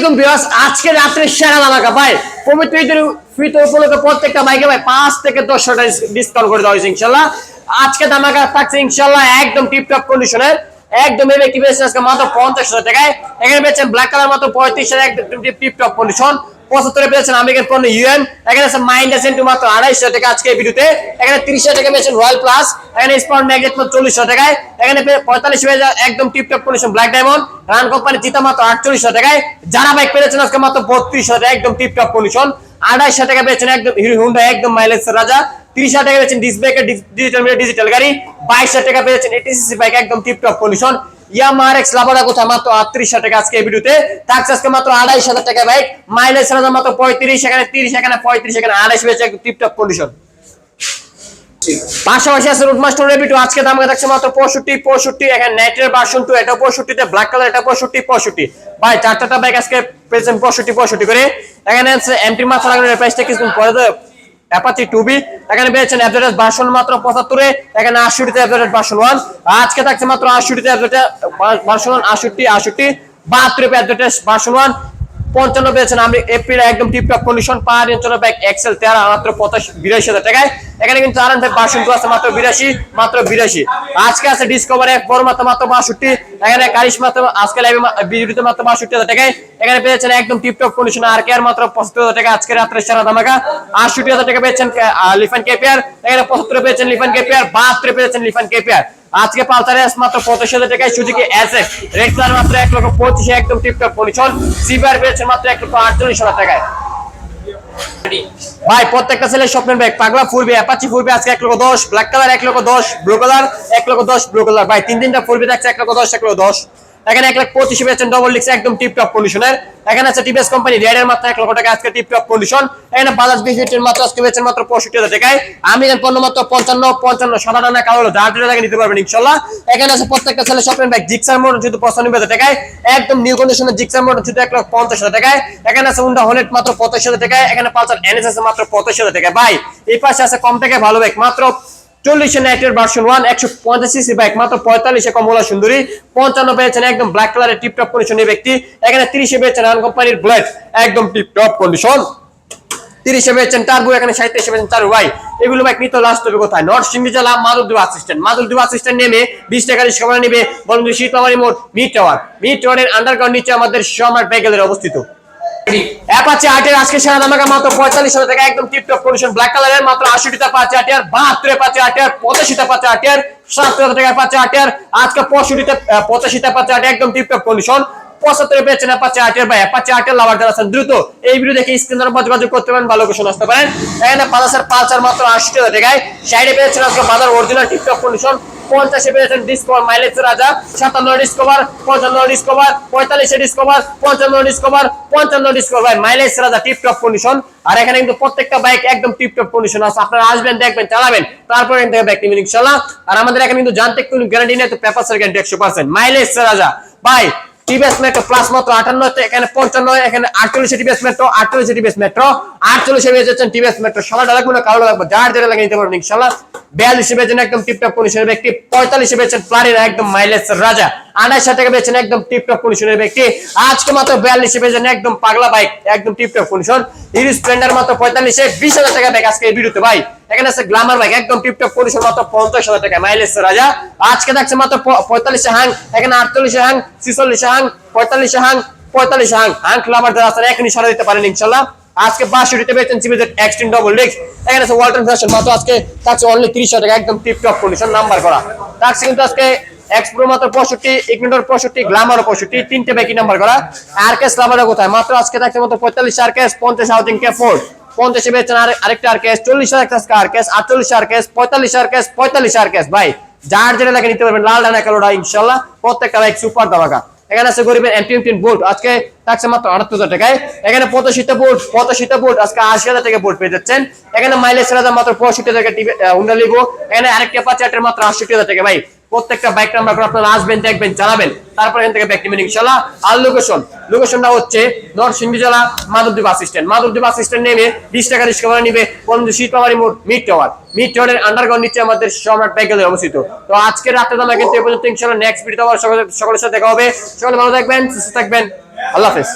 আলাইকুম বিয়াস আজকে রাত্রে সেরা ধামাকা। ভাই, পবিত্র ঈদের ফিতর উপলক্ষে প্রত্যেকটা বাইকে ভাই পাঁচ থেকে দশ ডিসকাউন্ট করে দেওয়া হয়েছে ইনশাল্লাহ। আজকে ধামাকা থাকছে ইনশাল্লাহ একদম টিপটপ কন্ডিশনের একদম আজকে মাত্র পঞ্চাশ হাজার টাকায়। এখানে পেয়েছেন ব্ল্যাক কালার মাত্র একদম কন্ডিশন পেয়েছেন আমেরিকান পণ্য ইউএন। এখানে আছে মাইন্ড মাত্র আড়াইশ হাজার টাকা আজকে ভিডিওতে। এখানে পেয়েছেন রয়্যাল প্লাস। এখানে স্পাউন্ড ম্যাগনেট মাত্র চল্লিশ হাজার টাকায়। এখানে পঁয়তাল্লিশ একদম tip top condition black diamond run company জিতা মাত্র আটচল্লিশ হাজার টাকায়। যারা বাইক পেয়েছেন আজকে মাত্র বত্রিশ হাজার একদম টিপটপ কন্ডিশন আড়াইশ টাকা পেয়েছেন একদম হিরো একদম মাইলেজ রাজা। টাকা পেয়েছেন আজকে দাম মাত্র পঁয়ষট্টি পঁয়ষট্টি, এখানে টু এটা ব্ল্যাক কালার পঁয়ষট্টি পঁয়ষট্টি ভাই, চারটা বাইক আজকে পেয়েছেন পঁয়ষট্টি পঁয়ষট্টি করে। এখানে আছে এমটি মাথা লাগানোর প্রাইসটা কিছুদিন পরে অ্যাপাচি টুবি এখানে পেয়েছেন অ্যাভারেজ ভার্সন মাত্র পঁচাত্তরে, এখানে আশুটিতে অ্যাভারেজ ভার্সন ওয়ান আজকে থাকছে মাত্র অ্যাভারেজ ভার্সন ওয়ান আষট্টি আশুটি বাহাত্তর অ্যাভারেজ ভার্সন ওয়ান পঞ্চান্ন পেয়েছেন আমি এপ্রিল একদম টিপটপ কন্ডিশন পাহাড় অঞ্চলের ব্যাগ এক্সেল তেরো, মাত্র পঁচাশি, বিরাশি হাজার টাকায়। এখানে কিন্তু আর ফাইভ ভার্সন টু আছে, মাত্র বিরাশি মাত্র বিরাশি। আজকে আছে ডিসকভার এক বড় মাত্র মাত্র বাষট্টি, এখানে কারিশ মাত্র আজকে লাইভে বিজুড়িতে মাত্র বাষট্টি হাজার টাকায়। এখানে পেয়েছেন একদম টিপটপ কন্ডিশন আর কে আর মাত্র পঁচাত্তর হাজার টাকা আজকে রাত্রে সেরা ধামাকা। আটষট্টি হাজার টাকা পেয়েছেন লিফান কেপিয়ার এখানে পঁচাত্তর পেয়েছেন লিফান কেপিয়ার বাহাত্তর পেয়েছেন লিফান কেপিয়ার আজকে পালসার মাত্র পঁচিশ হাজার টাকায় Suzuki S F red colour মাত্র এক লক্ষ পঁচিশে, একদম টিপটপ কন্ডিশন সিবিআর পেয়েছেন মাত্র এক লক্ষ আটচল্লিশ হাজার টাকায়। ভাই, প্রত্যেকটা ছেলে স্বপ্নের ব্যাগ পাগলা ফুলবে, অ্যাপাচি ফুলবে, আজকে এক লক্ষ দশ ব্ল্যাক কালার এক লক্ষ দশ ব্লু কালার এক লক্ষ দশ ব্লু কালার ভাই, তিন তিনটা ফুলবে, দেখছে এক লক্ষ দশ, এক লক্ষ দশ। এখানে এক লাখ পঁচিশে পেয়েছেন ডবল লিক্স একদম টিপ টপ কন্ডিশনের এখানে আছে টিভিএস কোম্পানি রেডের মাত্র এক লক্ষ টাকা আজকে টিপ টপ কন্ডিশন এখানে বাজাজ বিফিটের মাত্র আজকে পেয়েছেন মাত্র পঁয়ষট্টি হাজার টাকায়। আমি পণ্য মাত্র পঞ্চান্ন পঞ্চান্ন সাদা টানা কালো যার জন্য নিতে পারবেন ইনশাল্লাহ। এখানে আছে প্রত্যেকটা ছেলে স্বপ্নের ব্যাগ জিক্সার মোটর শুধু পঁচানব্বই হাজার টাকায়, একদম নিউ কন্ডিশনের জিক্সার মোটর শুধু এক লক্ষ পঞ্চাশ হাজার টাকায়। এখানে আছে হুন্ডা হলেট মাত্র পঁচাশ হাজার টাকায়, এখানে পালসার এনএস আছে মাত্র পঁচাশ হাজার টাকায়। ভাই, এই পাশে আছে কম থেকে ভালো ব্যাগ মাত্র চল্লিশে নাইটের ভার্সন ওয়ান একশো পঞ্চাশ সিসি বাইক মাত্র পঁয়তাল্লিশে কমলা সুন্দরী একদম ব্ল্যাক কালারের টিপটপ ব্যক্তি, এখানে তিরিশে পেয়েছেন কোম্পানির ব্লেড একদম টিপটপ কন্ডিশন চার এগুলো নেমে বিশ টাওয়ার নিচে আমাদের সম্রাট ব্যাগেলের অবস্থিত। অ্যাপাচি আটের আজকে সেরা দামাকা মাত্র পঁয়তাল্লিশ হাজার টাকা পাঁচে পাঁচে পাঁচে হাজার টাকা পাঁচে পাঁচে দ্রুত এই ভিডিও দেখে স্ক্রিন নাম্বার যোগাযোগ করতে পারেন, ভালো লোকেশন আসতে পারেন। এখানে পালাসের পালসার মাত্র আশি হাজার টাকায় সাইডে পেয়েছেন আজকে বাজার অরিজিনাল টিপটপ কন্ডিশন পঞ্চাশে পেয়েছেন ডিসকভার মাইলেজ রাজা, সাতান্ন ডিসকভার পঞ্চান্ন ডিসকভার পঁয়তাল্লিশে ডিসকভার পঞ্চান্ন ডিসকভার পঞ্চান্ন ডিসকভার মাইলেজ রাজা টিপটপ কন্ডিশন আর এখানে কিন্তু প্রত্যেকটা বাইক একদম টিপটপ কন্ডিশন আছে। আপনারা আসবেন, দেখবেন, চালাবেন। তারপরে ইনশাল্লাহ আর আমাদের এখানে কিন্তু জানতে কোনো গ্যারান্টি নেই, তো পেপার গ্যারান্টি একশো পার্সেন্ট মাইলেজ রাজা, ভাই টিভিএস মেট্রো প্লাস মাত্র আটান্ন এখানে পঞ্চান্ন, এখানে আটচল্লিশে টিভিএস মেট্রো আটচল্লিশে টিভিএস মেট্রো আটচল্লিশে বেজে যাচ্ছেন টিভিএস মেট্রো সাদাটা লাগবে না, কালো লাগবে যার যেটা লাগিয়ে নিতে পারবেন ইনশাল্লাহ বিয়াল্লিশে একদম টিপটপ কন্ডিশনের ব্যক্তি, পঁয়তাল্লিশে একদম মাইলেজ রাজা, আড়াইশ টাকা একদম টিপটপ কন্ডিশনের ব্যক্তি। আজকে মাত্র বিয়াল্লিশে একদম পাগলা বাইক একদম টিপটপ কন্ডিশন মাত্র পঁয়তাল্লিশে, বিশ হাজার টাকা বাইক আজকে ভিডিওতে ভাই। এখানে আছে গ্লামার বাইক একদম টিপটপ কন্ডিশন মাত্র পঞ্চাশ হাজার টাকা মাইলেজ রাজা। আজকে দেখছে মাত্র পঁয়তাল্লিশে হাং এখানে আটচল্লিশে হাং ছিচল্লিশে হাং পঁয়তাল্লিশে হাং পঁয়তাল্লিশে হাং হাং গ্লামার যারা এখনই সারা দিতে পারেন ইনশাল্লাহ। আজকে বাষট্টিতে পেয়েছেন সিবিজেড এক্সটিন ডবল ডিস্ক এখানে আছে ওয়ালটন ফ্যাশন মাত্র আজকে থাকছে অনলি তিরিশ টাকা একদম টিপ টপ কন্ডিশন নাম্বার করা। থাকছে কিন্তু আজকে এক্সপ্রো মাত্র পঁয়ষট্টি ইগনিটর পঁয়ষট্টি গ্লামারও পঁয়ষট্টি, তিনটে ব্যাকি নাম্বার করা। আর কেস লাভারও কোথায়? মাত্র আজকে থাকছে মাত্র পঁয়তাল্লিশ আর কেস পঞ্চাশ হাউজিং কে ফোর্ড পঞ্চাশে পেয়েছেন আর আরেকটা আর কেস চল্লিশ আর কেস আর কেস আটচল্লিশ আর কেস পঁয়তাল্লিশ আর কেস পঁয়তাল্লিশ আর কেস ভাই, যার যেটা লাগে নিতে পারবেন, লাল ডানা কালোটা ইনশাল্লাহ প্রত্যেকটা বাইক সুপার দামাকা এখানে আছে গরিবের এমটি বোর্ড আজকে থাকছে মাত্র আটাত্তর হাজার টাকায়। এখানে পঁচাশিটা বোর্ড পঁচাশিটা বোর্ড আজকে আশি হাজার টাকা বোর্ড পেয়ে যাচ্ছেন। এখানে মাইলেজ হাজার মাত্র পঁয়ষট্টি টাকা টিভি হুন্ডা লিবো এখানে আরেকটা পাচ্ছে মাত্র আটষট্টি হাজার টাকা, ভাই। প্রত্যেকটা বাইক নাম্বার করে আপনারা আসবেন, দেখবেন চালাবেন তারপর এখান থেকে ব্যাক নেবেন ইনশাল্লাহ আর লোকেশন লোকেশনটা হচ্ছে নরসিংদী জেলা মাধবদ্বীপ আসিস্ট্যান্ট মাধবদ্বীপ আসিস্ট্যান্ট নেমে বিশ টাকা রিক্সা নিবে বন্ধু শীতপাবাড়ি মোড় মিড টাওয়ার মিড টাওয়ারের আন্ডারগ্রাউন্ড নিচে আমাদের সম্রাট ব্যাগেলের অবস্থিত। তো আজকে রাত্রে দাম কিন্তু এ পর্যন্ত ইনশাল্লাহ নেক্সট ভিডিও আবার সকলের সাথে দেখা হবে। সকলে ভালো থাকবেন, সুস্থ থাকবেন। আল্লাহ হাফেজ।